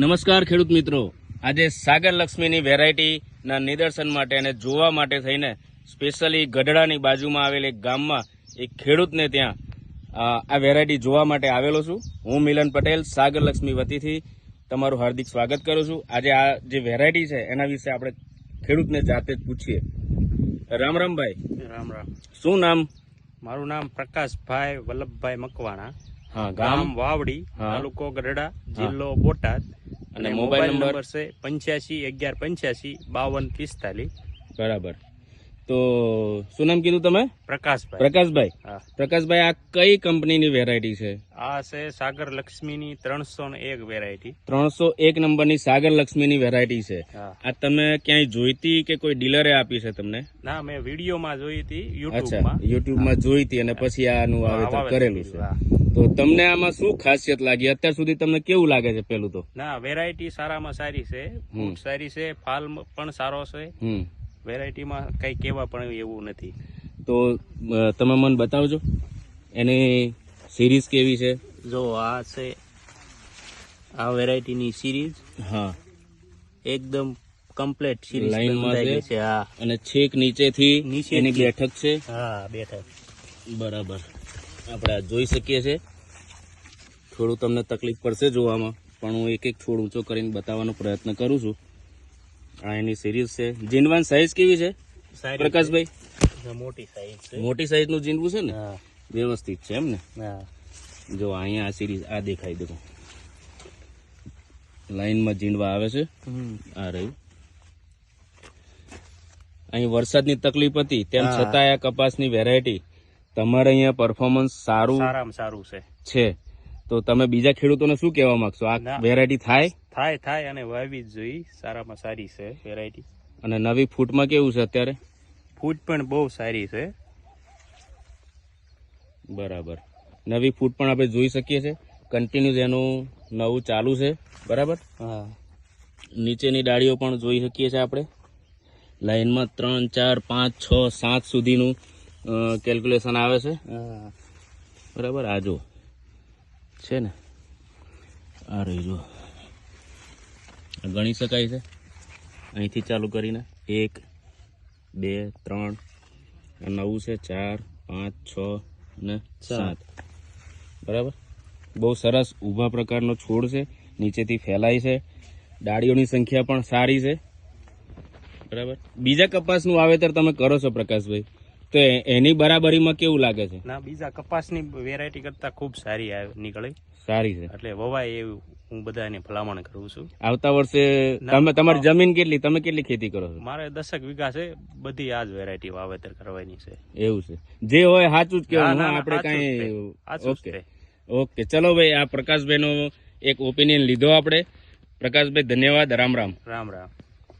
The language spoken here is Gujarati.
નમસ્કાર ખેડૂત મિત્રો. આજે સાગર લક્ષ્મીની વેરાયટીના નિદર્શન માટે અને જોવા માટે થઈને સ્પેશિયલી ગઢડાની બાજુમાં આવેલ એક ગામમાં એક ખેડૂતને ત્યાં આ વેરાયટી જોવા માટે આવેલો છું. હું મિલન પટેલ સાગર લક્ષ્મી વતીથી તમારું હાર્દિક સ્વાગત કરું છું. આજે આ જે વેરાયટી છે એના વિશે આપણે ખેડૂતને જાતે જ પૂછીએ. રામ રામભાઈ રામ રામ. શું નામ? મારું નામ પ્રકાશભાઈ વલ્લભભાઈ મકવાણા. હા ગામ? ગામ વાવડી તાલુકો ગઢડા જિલ્લો બોટાદ. અને મોબાઈલ? નંબર છે પંચ્યાસી અગિયાર પંચ્યાસી બાવન પિસ્તાલીસ બરાબર તો શું નામ કીધું તમે? પ્રકાશભાઈ. પ્રકાશભાઈ. પ્રકાશભાઈ આ કઈ કંપનીની વેરાયટી છે? આ છે સાગર લક્ષ્મીની ત્રણસો ને એક વેરાયટી ત્રણસો એક નંબરની સાગર લક્ષ્મીની વેરાયટી છે. આ તમે ક્યાંય જોઈતી કે કોઈ ડીલરે આપી છે તમને? ના મેં વિડીયોમાં જોઈ હતી અચ્છા યુટ્યુબમાં. જોઈ હતી અને પછી આનું વાવેતર કરેલું છે. તો તમને આમાં શું ખાસિયત લાગી? અત્યાર સુધી તમને કેવું લાગે છે પેલું તો? ના વેરાયટી સારામાં સારી છે. ફૂટ સારી છે ફાલ પણ સારો છે. વેરાયટીમાં કંઈ કેવા પણ એવું નથી. તો તમે મને બતાવજો. એની સિરીઝ કેવી છે? જો આ છે આ વેરાયટીની સિરીઝ. હા. એકદમ કમ્પ્લીટ સિરીઝ લાઈનમાં છે? હા. અને છેક નીચેથી નીચે એની બેઠક છે? હા બેઠક. બરાબર. આપણે જોઈ શકીએ છીએ થોડું તમને તકલીફ પડશે જોવામાં પણ હું એક એક છોડ ઊંચો કરીને બતાવવાનો પ્રયત્ન કરું છું. આ એની સિરીઝ છે. જીનવાન સાઈઝ કેવી છે? પ્રકાશભાઈ? મોટી સાઈઝ છે. મોટી સાઈઝનું જીનવું છે ને? વ્યવસ્થિત છે એમ ને? જો અહીંયા આ સિરીઝ આ દેખાય દેખો. લાઈનમાં જીંડવા આવે છે. આ રહ્યું. અહીં વરસાદની તકલીફ હતી તેમ. છતાં આ કપાસની વેરાયટી તમારે અહીંયા પરફોર્મન્સ સારું સારામાં સારું છે. છે. તો તમે બીજા ખેડૂતોને શું કહેવા માંગશો? આ વેરાયટી થાય? થાય થાય અને વાવી જ જોઈ સારામાં સારી છે વેરાયટી અને નવી ફૂટમાં કેવું છે અત્યારે? ફૂટ પણ બહુ સારી છે. બરાબર. નવી ફૂટ પણ આપણે જોઈ શકીએ છીએ. કન્ટિન્યુ એનું નવું ચાલુ છે. બરાબર? હા. નીચેની ડાળીઓ પણ જોઈ શકીએ છીએ આપણે. લાઈનમાં ત્રણ ચાર પાંચ છ સાત સુધીનું કેલ્ક્યુલેશન આવે છે. બરાબર? આ જો છે ને? આ રહી જુઓ. ગણી શકાય છે. અહીંથી ચાલુ કરીને એક બે ત્રણ નવું છે ચાર પાંચ છ ને સાત. બરાબર? બહુ સરસ ઊભા પ્રકારનો છોડ છે. નીચેથી ફેલાય છે. ડાળીઓની સંખ્યા પણ સારી છે. બરાબર? બીજા કપાસનું વાવેતર તમે કરો છો પ્રકાશભાઈ. તો એની બરાબરીમાં કેવું લાગે છે? ના બીજા કપાસની વેરાયટી કરતા ખૂબ સારી નીકળી. સારી છે. એટલે વવાય એવું હું બધાને ભલામણ કરું છું. આવતા વર્ષે તમે તમારી જમીન કેટલી તમે કેટલી ખેતી કરો છો? મારે દસક વીઘા છે બધી આ જ વેરાયટી વાવેતર કરવાની છે. એવું છે. જે હોય સાચું જ ના, ના, ના, આપણે કઈ. ઓકે. ઓકે ચલો ભાઈ આ પ્રકાશભાઈનો એક ઓપિનિયન લીધો આપણે. પ્રકાશભાઈ ધન્યવાદ રામ રામ. રામ રામ.